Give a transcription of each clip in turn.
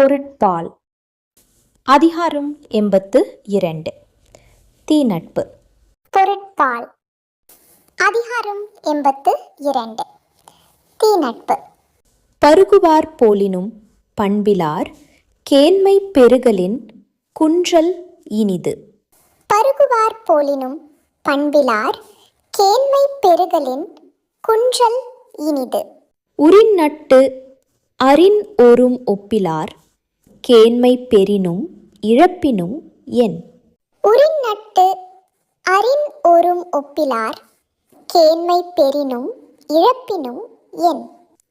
பொருட்பால். அதிகாரம் எண்பத்து இரண்டு. தீநட்பு. பொருட்பால். அதிகாரம் எண்பத்து இரண்டு. தீநட்பு. பருகுவார் போலினும் பண்பிலார் கேண்மை பெருகலின் குன்றல் இனிது. பருகுவார் போலினும் பண்பிலார் கேண்மை பெருகலின் குன்றல் இனிது. உரின் நட்டு அரின் ஒரும் ஒப்பிலார் கேண்மை பெறினும் இழப்பினும் என். உரின் நட்டு அரின் ஒரும் ஒப்பிலார் கேண்மை பெறினும் இழப்பினும் என்.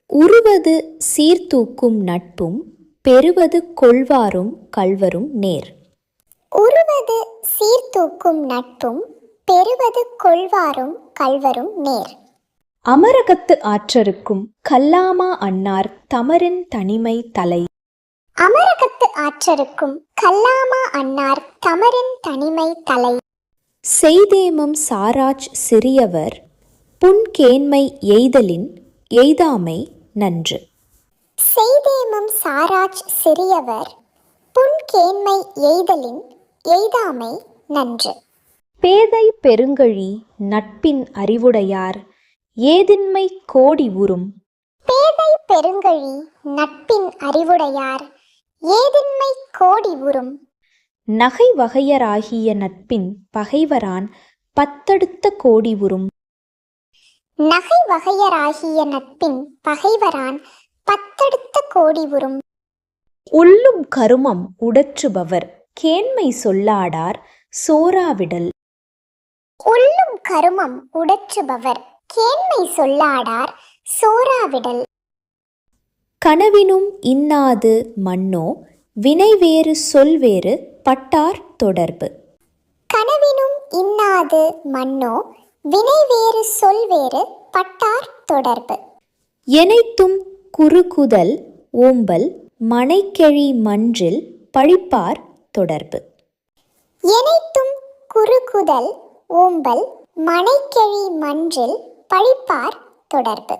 உருவது சீர்தூக்கும் நட்பும் பெறுவது கொள்வாரும் கள்வரும் நேர். உருவது சீர்தூக்கும் நட்பும் பெறுவது கொள்வாரும் கள்வரும் நேர். அமரகத்து ஆற்றருக்கும் கல்லாமா அன்னார் தமரின் தனிமை தலை. அமரகத்து ஆற்றருக்கும் கல்லாமா அன்னார் தமரின் தனிமை தலை. செய்தேமம் சாராஜ் சிறியவர் புன்கேண்மை எய்தலின் எய்தாமை நன்று. செய்தேமம் சாராஜ் சிறியவர். புன்கேண்மை எய்தலின் எய்தாமை நன்று. பேதை பெருங்கழி நட்பின் அறிவுடையார் ஏதின்மை கோடி உறும். பேதை பெருங்கழி நட்பின் அறிவுடையார் ஏதின்மை கோடி உறும். நகை வகையராகிய நட்பின் பகைவரான் பத்தடுத்த கோடி உறும். நகை வகையராகிய நட்பின் பகைவரான் பத்தெடுத்த கோடி உறும் உள்ளும் கருமம் உடற்றுபவர். கேண்மை சொல்லாடார் சோராவிடல். உள்ளும் கருமம் உடற்றுபவர். கேண்மை சொல்லாடார் சோராவிடல். கனவினும் இன்னாது மன்னோ வினைவேறு சொல்வேறு பட்டார் தொடர்பு. கனவினும் இன்னாது மன்னோ வினைவேறு சொல்வேறு பட்டார் தொடர்பு. எனைத்தும் குறுகுதல் ஓம்பல் மனைக்கெழி மன்றில் பழிப்பார் தொடர்பு. எனைத்தும் குறுகுதல் ஓம்பல் மனைக்கெழி மன்றில் பழிப்பார் தொடர்பு.